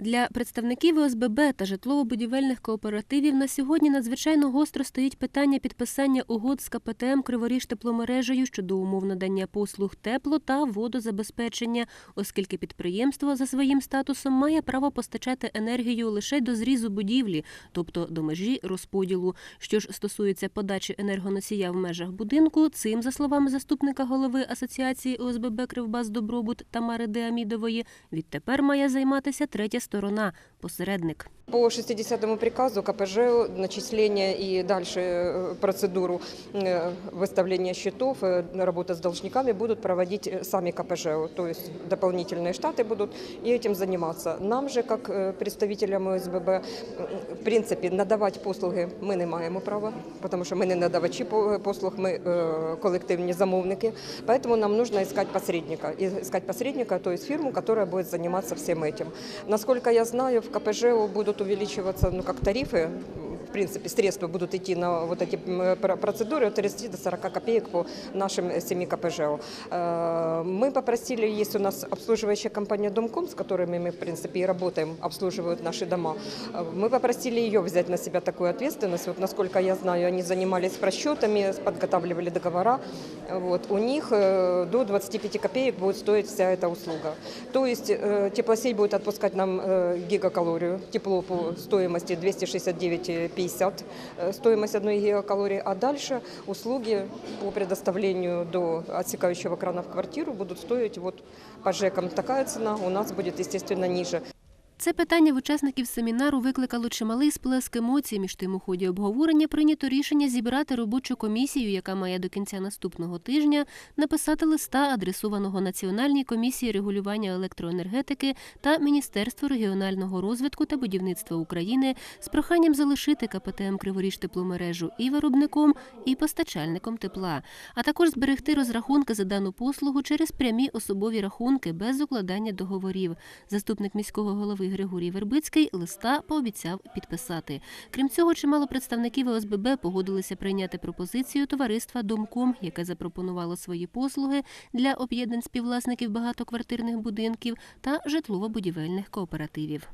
Для представників ОСББ та житлово-будівельних кооперативів на сьогодні надзвичайно гостро стоїть питання підписання угод з КПТМ Криворіж тепломережею щодо умов надання послуг тепло та водозабезпечення, оскільки підприємство за своїм статусом має право постачати енергію лише до зрізу будівлі, тобто до межі розподілу. Що ж стосується подачі енергоносія в межах будинку, цим, за словами заступника голови Асоціації ОСББ Кривбас Добробут Тамари Деамідової, відтепер має займатися третя сторона посередник. По 60-му приказу КПЖ начисления и дальше э, процедуру э, выставления счетов, э, работа с должниками будут проводить э, сами КПЖ, то есть дополнительные штаты будут и этим заниматься. Нам же, как э, представителям ОСББ, м, в принципе, надавати послуги ми не маємо права, тому що ми не надавачі по- послуг, ми е, колективні замовники. Поэтому нам нужно искать посредника. И искать посредника, то есть фирму, которая будет заниматься всем этим. Насколько я знаю, в КПЖУ будут увеличиваться ну, как тарифы, в принципе, средства будут идти на вот эти э, процедуры от 30 до 40 копеек по нашим э, 7 КПЖО. Э, мы попросили, есть у нас обслуживающая компания «Домком», с которыми мы, в принципе, и работаем, обслуживают наши дома. Мы попросили ее взять на себя такую ответственность. Вот, насколько я знаю, они занимались просчетами, подготавливали договора. Вот. У них до 25 копеек будет стоить вся эта услуга. То есть теплосеть будет отпускать нам гигакалорию, тепло по стоимости 269 150 э, стоимость одной гигакалории, а дальше услуги по предоставлению до отсекающего крана в квартиру будут стоить вот по ЖЭКам. Такая цена у нас будет, естественно, ниже. Це питання в учасників семінару викликало чималий сплеск емоцій. Між тим, у ході обговорення прийнято рішення зібрати робочу комісію, яка має до кінця наступного тижня написати листа, адресованого Національній комісії регулювання електроенергетики та Міністерству регіонального розвитку та будівництва України з проханням залишити КПТМ Криворіж тепломережу і виробником, і постачальником тепла, а також зберегти розрахунки за дану послугу через прямі особові рахунки без укладання договорів. Заступник міського Григорій Вербицький листа пообіцяв підписати. Крім цього, чимало представників ОСББ погодилися прийняти пропозицію товариства Домком, яке запропонувало свої послуги для об'єднань співвласників багатоквартирних будинків та житлово-будівельних кооперативів.